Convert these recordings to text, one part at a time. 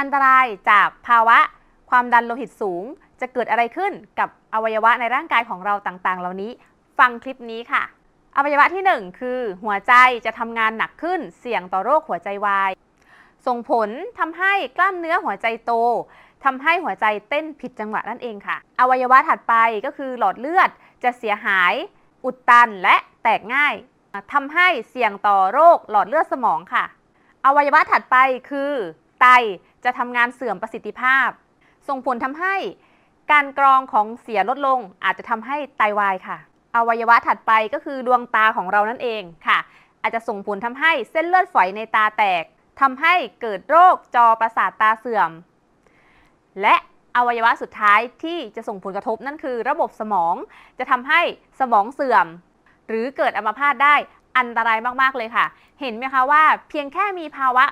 อันตรายจากภาวะความดันโลหิตสูง จะเกิดอะไรขึ้นกับอวัยวะในร่างกายของเราต่างๆ เหล่านี้ ฟังคลิปนี้ค่ะ อวัยวะที่ 1 คือ หัวใจจะทำงานหนักขึ้น เสี่ยงต่อโรคหัวใจวาย ส่งผลทำให้กล้ามเนื้อหัวใจโตทำให้หัวใจเต้นผิดจังหวะนั่นเองค่ะ อวัยวะถัดไปก็คือหลอดเลือดจะเสียหาย อุดตันและแตกง่ายทำให้เสี่ยงต่อโรคหลอดเลือดสมองค่ะ อวัยวะถัดไปคือ ไตจะทำงานเสื่อมประสิทธิภาพ ส่งผลทำให้การกรองของเสียลดลง อาจจะทำให้ไตวายค่ะ อวัยวะถัดไปก็คือดวงตาของเรานั่นเองค่ะ อาจจะส่งผลทำให้เส้นเลือดฝอยในตาแตกทำให้เกิดโรคจอประสาทตาเสื่อม และอวัยวะสุดท้ายที่จะส่งผลกระทบนั่นคือ ระบบสมองจะทำให้สมองเสื่อม หรือเกิดอัมพาตได้อันตรายมาก ๆ เลยค่ะ เห็นไหมคะว่าเพียงแค่มีภาวะ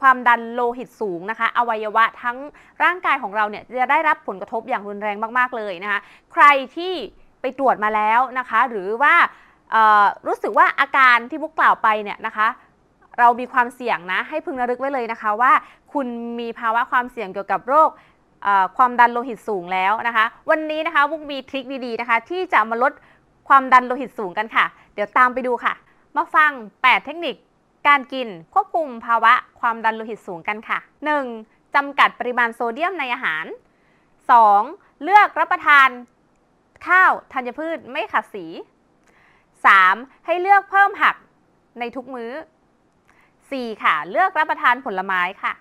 ความดันโลหิตสูงนะคะ อวัยวะทั้งร่างกายของเราเนี่ยจะได้รับผลกระทบอย่างรุนแรงมาก ๆ เลยนะคะ ใครที่ไปตรวจมาแล้วนะคะ หรือว่ารู้สึกว่าอาการที่พวกกล่าวไปเนี่ยนะคะเรามีความเสี่ยงนะ ให้พึงระลึกไว้เลยนะคะว่า คุณมีภาวะความเสี่ยงเกี่ยวกับโรคความดันโลหิตสูงแล้วนะคะ วันนี้นะคะพวกมีทริคดีๆนะคะ ที่จะมาลดความดันโลหิตสูงกันค่ะ เดี๋ยวตามไปดูค่ะ มาฟัง 8 เทคนิค การกินควบคุมภาวะความดันโลหิตสูงกันค่ะ 1. จำกัดปริมาณโซเดียมในอาหาร 2. เลือกรับประทานข้าวธัญพืชไม่ขัดสี 3. ให้เลือกเพิ่มผักในทุกมื้อ 4. ค่ะ เลือกรับประทานผลไม้ค่ะ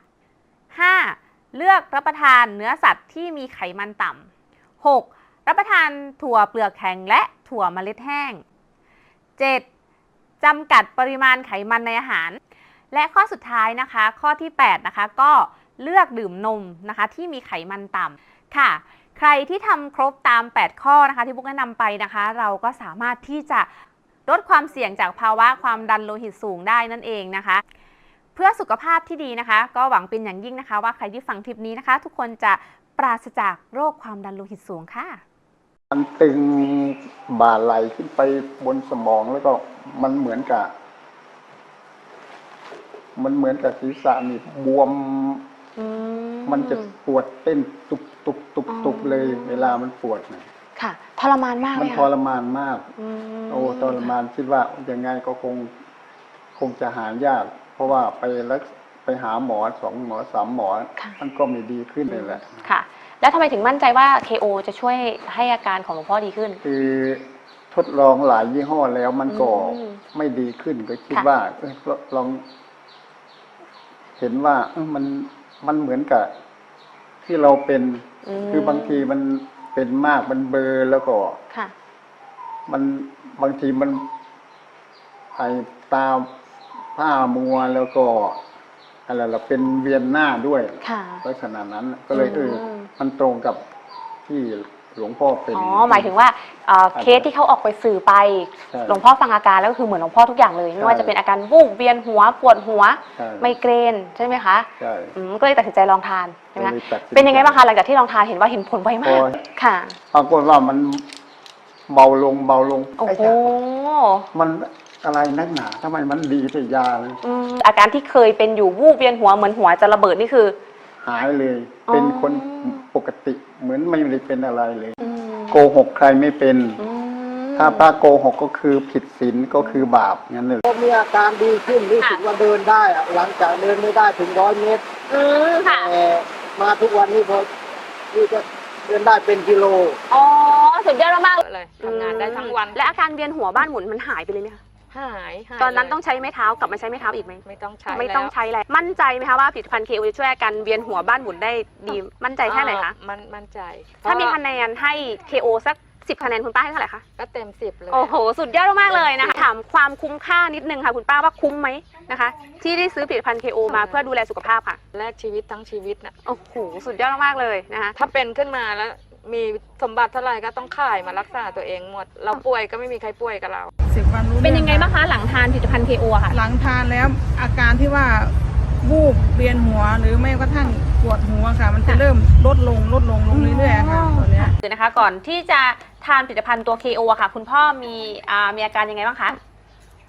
5. เลือกรับประทานเนื้อสัตว์ที่มีไขมันต่ำ 6. รับประทานถั่วเปลือกแข็งและถั่วเมล็ดแห้ง 7. จำกัดปริมาณไขมันในอาหาร และข้อสุดท้ายนะคะ ข้อที่ 8 นะคะ ก็เลือกดื่มนมนะคะ ที่มีไขมันต่ำค่ะ ใครที่ทำครบตาม 8 ข้อนะคะ ที่พวกแนะนำไปนะคะ เราก็สามารถที่จะลดความเสี่ยงจากภาวะความดันโลหิตสูงได้นั่นเองนะคะ เพื่อสุขภาพที่ดีนะคะ ก็หวังเป็นอย่างยิ่งนะคะ ว่าใครที่ฟังคลิปนี้นะคะ ทุกคนจะปราศจากโรคความดันโลหิตสูงค่ะ มันตึงบ่าไหลขึ้นไปบนสมองแล้วก็มันเหมือนกับ มันเหมือนกับศีรษะนี่บวมมันจะปวดเต้นตุบตุบตุบตุบเลย เวลามันปวดนะค่ะ ทรมานมากมันเลยทค่ะรมานมาก มโอ้ทรมานคิดว่ายังไงก็คง คงจะหายาก เพราะว่าไปแล้ว ไปหาหมอสองหมอสามหมอ ค่ะ มันก็ไม่ดีขึ้นเลยแหละ ค่ะ แล้วทำไมถึงมั่นใจว่า KO จะช่วยให้อาการของหลวงพ่อดีขึ้น คือทดลองหลายยี่ห้อแล้วมันก็อืมไม่ดีขึ้นก็คิดค่ะ ว่าเอ้ยลอง เห็นว่าเอ้ยมันมันเหมือนกับ ที่เราเป็น มคือบางทีมันเป็นมากมันเบลอแล้วก็ ค่ะ มันบางทีมันไอตาผ้ามัวแล้วก็ อะไรเราเป็นเวียนหน้าด้วยค่ะลักษณะนั้นก็เลยเอออมมันตรงกับที่หลวงพ่อเป็นอ๋อหมายถึงว่าเอ่อเคสที่เขาออกไปสื่อไปใช่หลวงพ่อฟังอาการแล้วก็คือเหมือนหลวงพ่อทุกอย่างเลย ไม่ว่าใช่จะเป็นอาการวูบเวียนหัวปวดหัวใช่ไมเกรนใช่ไหมคะใช่อืมก็เลยตัดสินใจลองทานใช่ไหมก็คะเลยตัดสิใจเป็นยังไงบ้างคะหลังจากที่ลองทานเห็นว่าเห็นผลไวมาโอ้กยค่ะปรากฏว่ามันเบาลงเบาลงโอ้ไอ้โหจ๊ะมัน อะไรนักหนาทำไมมันดีแต่ยาเลยอืมอาการที่เคยเป็นอยู่วูบเวียนหัวเหมือนหัวจะระเบิดนี่คือ หายเลย อ๋อ เป็นคนปกติเหมือนไม่ได้เป็นอะไรเลย อืมโกหกใครไม่เป็น อืมถ้าพระโกหกก็คือผิดศีลก็คือบาปงั้นเลย ก็มีอาการดีขึ้นรู้สึกว่าเดินได้อะหลังจากเดินไม่ได้ถึงร้อยเมตรอืมค่ะ แต่มาทุกวันนี้พอนี่จะเดินได้เป็นกิโล อ๋อ สุดยอดมากๆเลยทำงานได้ทั้งวัน และอาการเวียนหัวบ้านหมุนมันหายไปเลยไหมคะ หายหายตอนนั้นเลยต้องใช้ไม้เท้ากลับมาใช้ไม้เท้าอีกไหมไม่ต้องใช้ไม่ต้องแล้วใช้แล้วมั่นใจไหมคะว่าผลิตภัณฑ์เคจะช่วยอาการเวียนหัวบ้านหมุนได้ดีมั่นใจแค่ไหนคะอ่ามันมั่นใจ ถ้ามีเพระคะแนนให้ KO สัก10คะแนนคุณป้าให้เท่าไหร่คะก็เต็มสิบเลยโอ้โหสุดยอดมากๆเลยนะคะถามความคุ้มค่านิดนึงค่ะคุณป้าว่าคุ้มไหมนะคะ ที่ได้ซื้อผลิตภัณฑ์ KO มาเพื่อดูแลสุขภาพค่ะแลกชีวิตทั้งชีวิตนะโอ้โหสุดยอดมากๆเลยนะคะถ้าเป็นขึ้นมาแล้ว มีสมบัติเท่าไหร่ก็ต้องขายมารักษาตัวเองหมด เราป่วยก็ไม่มีใครป่วยกับเรา สิบวันรู้เป็นยังไงรื่อบ้างคะหลังทานผลิตภัณฑ์ KO อะค่ะ หลังทานแล้วอาการที่ว่าวูบเวียนหัวหรือไม่กระทั่งปวดหัวค่ะ มันจะค่ะ เริ่มลดลงลดลงลงเรื่อยๆค่ะตอนเนี้ย เดี๋ยวนะคะก่อนที่จะทานผลิตภัณฑ์ตัว KO อะค่ะ คุณพ่อมีอ่ามีอาการยังไงบ้างคะ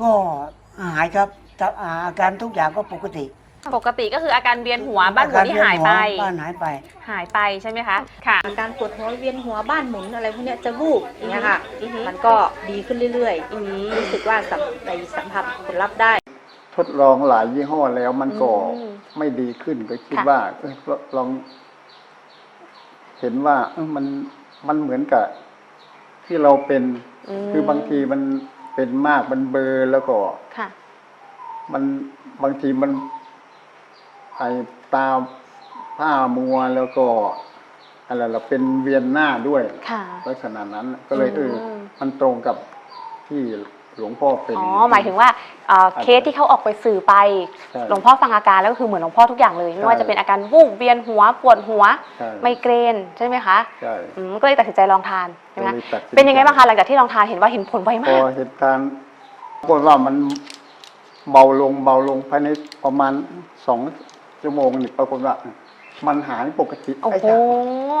ก็หายครับแต่อาการทุกอย่างก็ปกติปกติก็คืออาการเวียนหัวบ้านหมุนที่หายไปอการเวีนหัวบ้านหายไป หายไปใช่ไหมคะค่ะ อาการปวดหัวเวียนหัวบ้านหมุนอะไรพวกเนี้ยจะวูบอย่างเงี้ยค่ะ อือฮึ มันก็ดีขึ้นเรื่อยอืม ๆ รู้สึกว่าสัมในสัมผัสผลลัพธ์ได้ ทดลองหลายยี่ห้อแล้วมันก็อืมไม่ดีขึ้นก็คิดค่ะ ว่าเอ้ยลอง เห็นว่าเอ้ยมันมันเหมือนกับที่เราเป็นมคือบางทีมัน เป็นมากมันเบลอแล้วก็ค่ะ มันบางทีมัน ไอตาผ้ามัวแล้วก็อะไรเราเป็นเวียนหน้าด้วยค่ะลักษณะนั้นก็เลยเอออมมันตรงกับที่ หลวงพ่อเป็น อ๋อหมายถึงว่าเอ่อเคสที่เขาออกไปสื่อไป ใช่หลวงพ่อฟังอาการแล้วก็คือเหมือนหลวงพ่อทุกอย่างเลย ไม่ใช่ว่าจะเป็นอาการวูบเวียนหัวปวดหัวใช่ ไมเกรนใช่ไหมคะใช่ อืมก็เลยตัดสินใจลองทานใช่ไหมก็คะเลยตัดสิใจ เป็นยังไงบ้างคะหลังจากที่ลองทานเห็นว่าเห็นผลไวพมาอก เหตุการณ์ปรากฏว่ามันเบาลงเบาลงภายในประมาณสองชั่วโมงนี่ปรากฏว่ามันหายปกติโอ้ไอ้โหย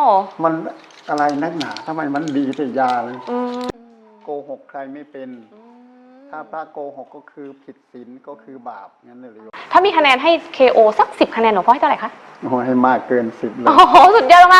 ามันอะไรนักหนาทำไมมันดีแต่ยาเลย อืมโกหกใครไม่เป็น ถ้าพระโกหกก็คือผิดศีลก็คือบาปงั้นเลยถ้ามีคะแนนให้ KO สัก 10 คะแนนหลวงพ่อให้เท่าไหร่คะ โอ้ให้มากเกินสิบเลย โอ้โห สุดยอดมาก